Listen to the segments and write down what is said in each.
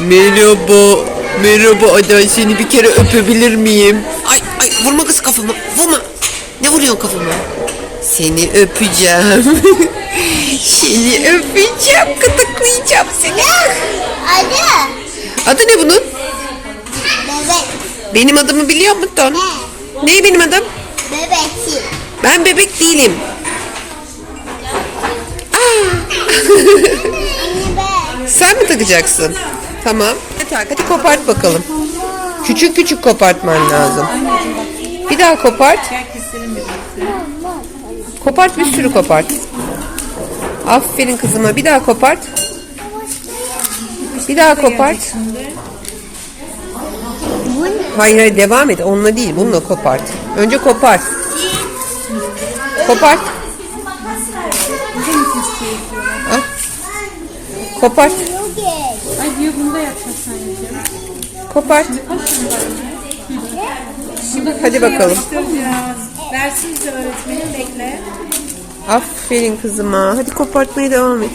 Merhaba. Merhaba Aday seni bir kere öpebilir miyim? Ay ay vurma kız kafama. Vurma. Ne vuruyorsun kafama? Seni öpeceğim. seni öpeceğim. Gıdıklayacağım seni. Anne. Adı ne bunun? Bebek. Benim adımı biliyor musun? Ne benim adım? Bebekçi. Ben bebek değilim. Sen mi takacaksın? Tamam. Tak, hadi kopart bakalım. Küçük küçük kopartman lazım. Bir daha kopart. Kopart bir sürü kopart. Aferin kızıma. Bir daha kopart. Bir daha kopart. Hayır hayır devam et. Onunla değil. Bununla kopart. Önce kopart. Kopart. Kopart. Ay diyor bunu da yapıyorum. Kopart. Hadi bakalım. Versin bize öğretmenim bekle. Aferin kızıma. Hadi kopartmaya devam et.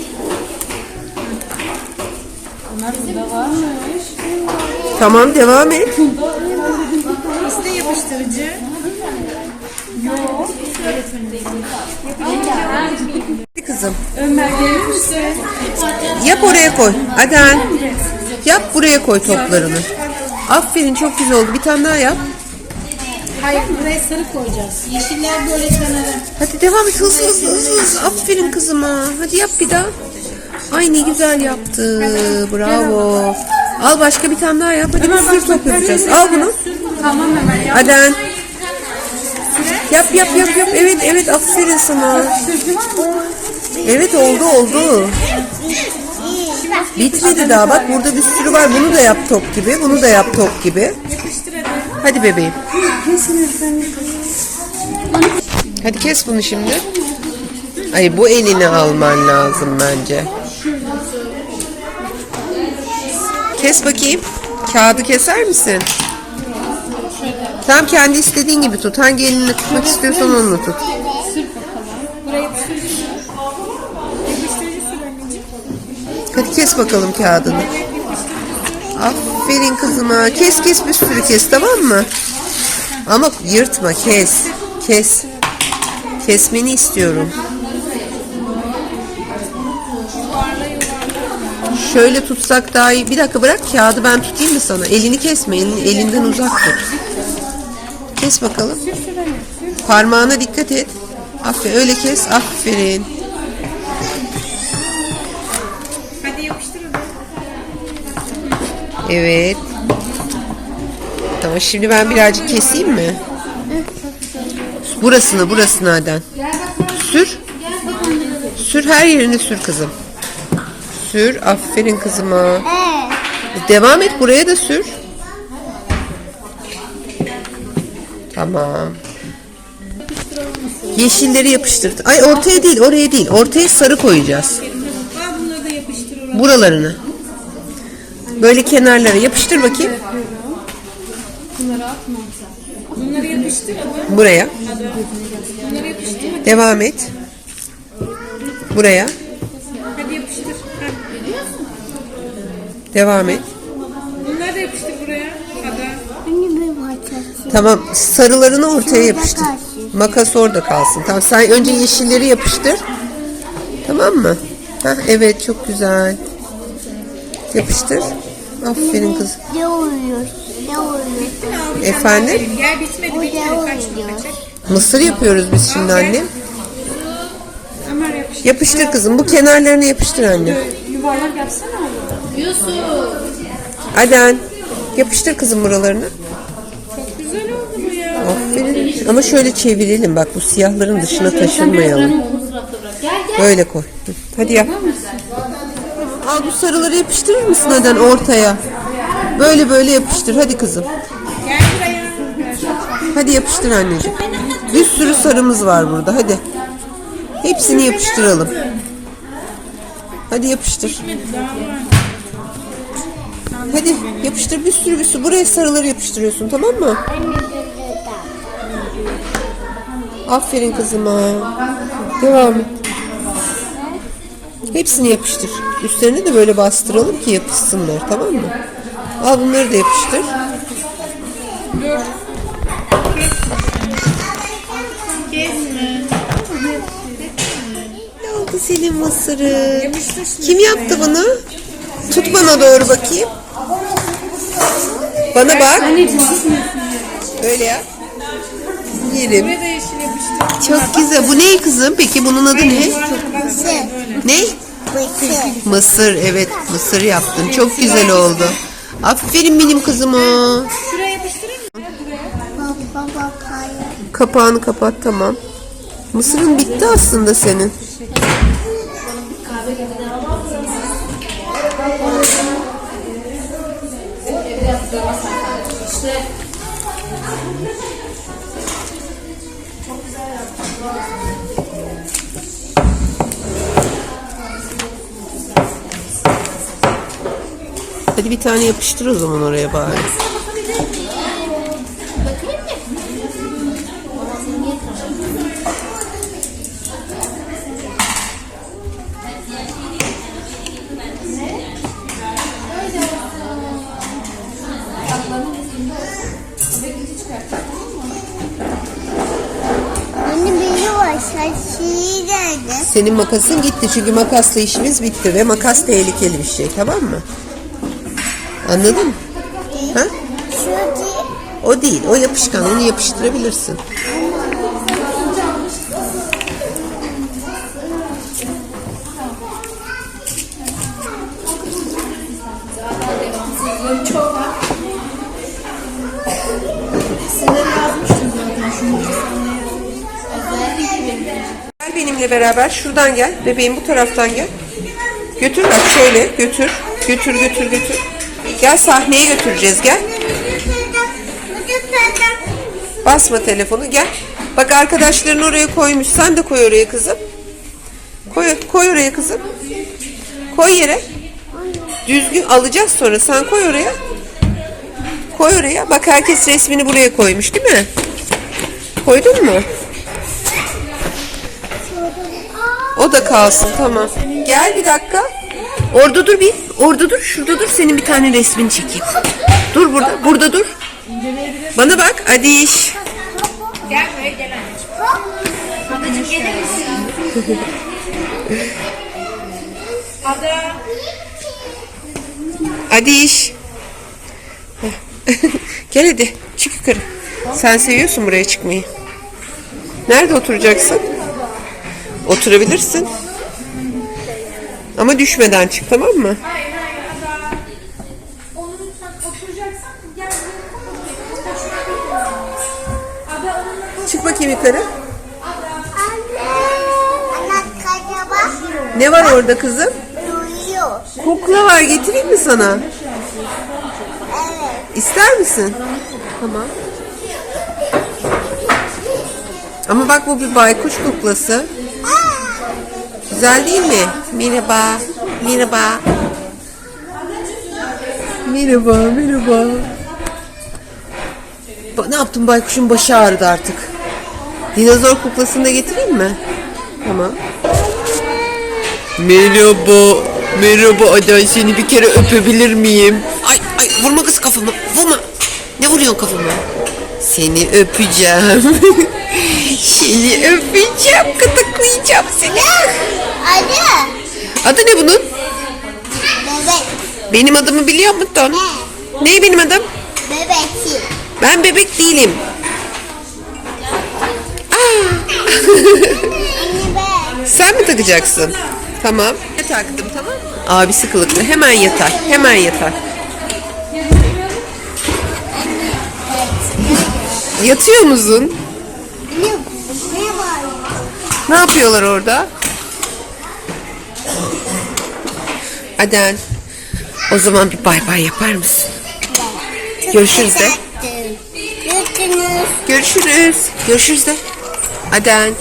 Onlar burada varmış. Tamam devam et. İşte yapıştırıcı. Yok. Hadi kızım. Ömer gelir misin? Yap oraya koy. Aden. Yap buraya koy toplarını. Aferin çok güzel oldu. Bir tane daha yap. Hayır buraya sarı koyacağız. Yeşiller böyle kenara. Hadi devam et. Hızlı hızlı hızlı. hızlı. Aferin kızıma. Hadi yap bir daha. Ay ne güzel yaptı. Bravo. Al başka bir tane daha yap. Hadi bir sürü top yapacağız. Al bunu. Tamam Ömer yap. Aden. Yap yap yap yap. Evet evet aferin sana. Evet oldu oldu. Bitmedi daha bak burada bir sürü var. Bunu da yap top gibi. Bunu da yap top gibi. Hadi. Bebeğim. Hadi kes bunu şimdi. Ay bu elini alman lazım bence. Kes bakayım. Kağıdı keser misin? Tam kendi istediğin gibi tut. Hangi elinle tutmak istiyorsan onunla tut. Sür Hadi kes bakalım kağıdını. Aferin kızıma. Kes kes bir sürü kes tamam mı? Ama yırtma kes. Kes. Kesmeni istiyorum. Şöyle tutsak daha iyi. Bir dakika bırak kağıdı ben tutayım mı sana? Elini kesme. Elini, elinden uzak tut. Kes bakalım. Parmağına dikkat et. Aferin öyle kes. Aferin. Evet. Tamam şimdi ben birazcık keseyim mi? Burasını burasını Aden. Sür. Sür her yerini sür kızım. Sür. Aferin kızıma. Devam et buraya da sür. Tamam. Yeşilleri yapıştır. Ay ortaya değil oraya değil. Ortaya sarı koyacağız. Buralarını. Böyle kenarlara yapıştır bakayım. Bunları yapıştır. Buraya. Bunları yapıştır. Devam et. Buraya. Hadi yapıştır. Devam et. Bunları da yapıştır buraya. Parçası. Tamam. Sarılarını ortaya yapıştır. Makas orada kalsın. Tamam. Sen önce yeşilleri yapıştır. Tamam mı? Hah, evet çok güzel. Yapıştır. Aferin kız. Ne oluyor? Ne oluyor? Efendim? Gel bitmedi O bitmedi. ne Kaç oluyor? kaç. Mısır yapıyoruz biz şimdi annem. Ömer yapıştır. Yapıştır kızım. Bu kenarlarını yapıştır anne. Yuvarlak yapsana onu. Yusuf. Aden. Yapıştır kızım buralarını. Çok güzel oldu bu ya. Aferin. Ama şöyle çevirelim bak bu siyahların dışına taşınmayalım. Böyle koy. Hadi yap. Al bu sarıları yapıştırır mısın Aden ortaya? Böyle böyle yapıştır. Hadi kızım. Hadi yapıştır anneciğim. Bir sürü sarımız var burada. Hadi. Hepsini yapıştıralım. Hadi yapıştır. Hadi yapıştır bir sürü bir sürü. Buraya sarıları yapıştırıyorsun tamam mı? Aferin kızıma. Devam et. Hepsini yapıştır. Üstlerine de böyle bastıralım ki yapışsınlar tamam mı? Al bunları da yapıştır. Ne oldu senin mısırı? Kim yaptı bunu? Tut bana doğru bakayım. Bana bak. Öyle yap. Yerim. Çok güzel. Bu ne kızım? Peki bunun adı ne? Mısır. Ne? Mısır. Mısır. Evet mısır yaptın. Çok güzel oldu. Aferin benim kızıma. Şuraya yapıştırayım mı? Baba bakayım. Kapağını kapat tamam. Mısırın bitti aslında senin. Hadi bir tane yapıştır o zaman oraya bari. Senin makasın gitti çünkü makasla işimiz bitti ve makas tehlikeli bir şey tamam mı? Anladın mı? Ha? O değil, o yapışkan, onu yapıştırabilirsin. Gel benimle beraber şuradan gel. Bebeğim bu taraftan gel. Götür bak şöyle götür. Götür götür götür. Gel sahneye götüreceğiz gel. Basma telefonu gel. Bak arkadaşların oraya koymuş. Sen de koy oraya kızım. Koy, koy oraya kızım. Koy yere. Düzgün alacağız sonra. Sen koy oraya. Koy oraya. Bak herkes resmini buraya koymuş değil mi? Koydun mu? O da kalsın tamam. Gel bir dakika. Orada dur bir. Orada dur. Şurada dur. Senin bir tane resmini çekeyim. Dur burada. Burada dur. Bana bak. Hadi iş. Gel buraya gel anneciğim. Gelir misin? Ada. Hadi iş. Gel hadi. Çık yukarı. Sen seviyorsun buraya çıkmayı. Nerede oturacaksın? Oturabilirsin. Ama düşmeden çık tamam mı? Hayır hayır Ada. Onu lütfen oturacaksan gel buraya. Ada onunla Çık bakayım yukarı. Anne. Anne kacaba Ne var orada kızım? duyuyor. Kukla var getireyim mi sana? Evet. İster misin? Tamam. Ama bak bu bir baykuş kuklası. Güzel değil mi? Merhaba. Merhaba. Merhaba, merhaba. Ba- Ne yaptın baykuşun başı ağrıdı artık. Dinozor kuklasını da getireyim mi? Tamam. Merhaba. Merhaba Aday seni bir kere öpebilir miyim? Ay ay vurma kız kafama. Vurma. Ne vuruyorsun kafama? Seni öpeceğim. seni öpeceğim. Gıdıklayacağım seni. Anne. Adı ne bunun? Bebek. Benim adımı biliyor musun? Ne benim adım? Bebekçi. Ben bebek değilim. Sen mi takacaksın? Tamam. Ne taktım tamam mı? Abisi kılıklı. Hemen yatar. Hemen yatar. Yatıyor musun? Ne, yapıyorlar orada? Aden. O zaman bir bay bay yapar mısın? Görüşürüz de. Görüşürüz. Görüşürüz. Görüşürüz de. Aden.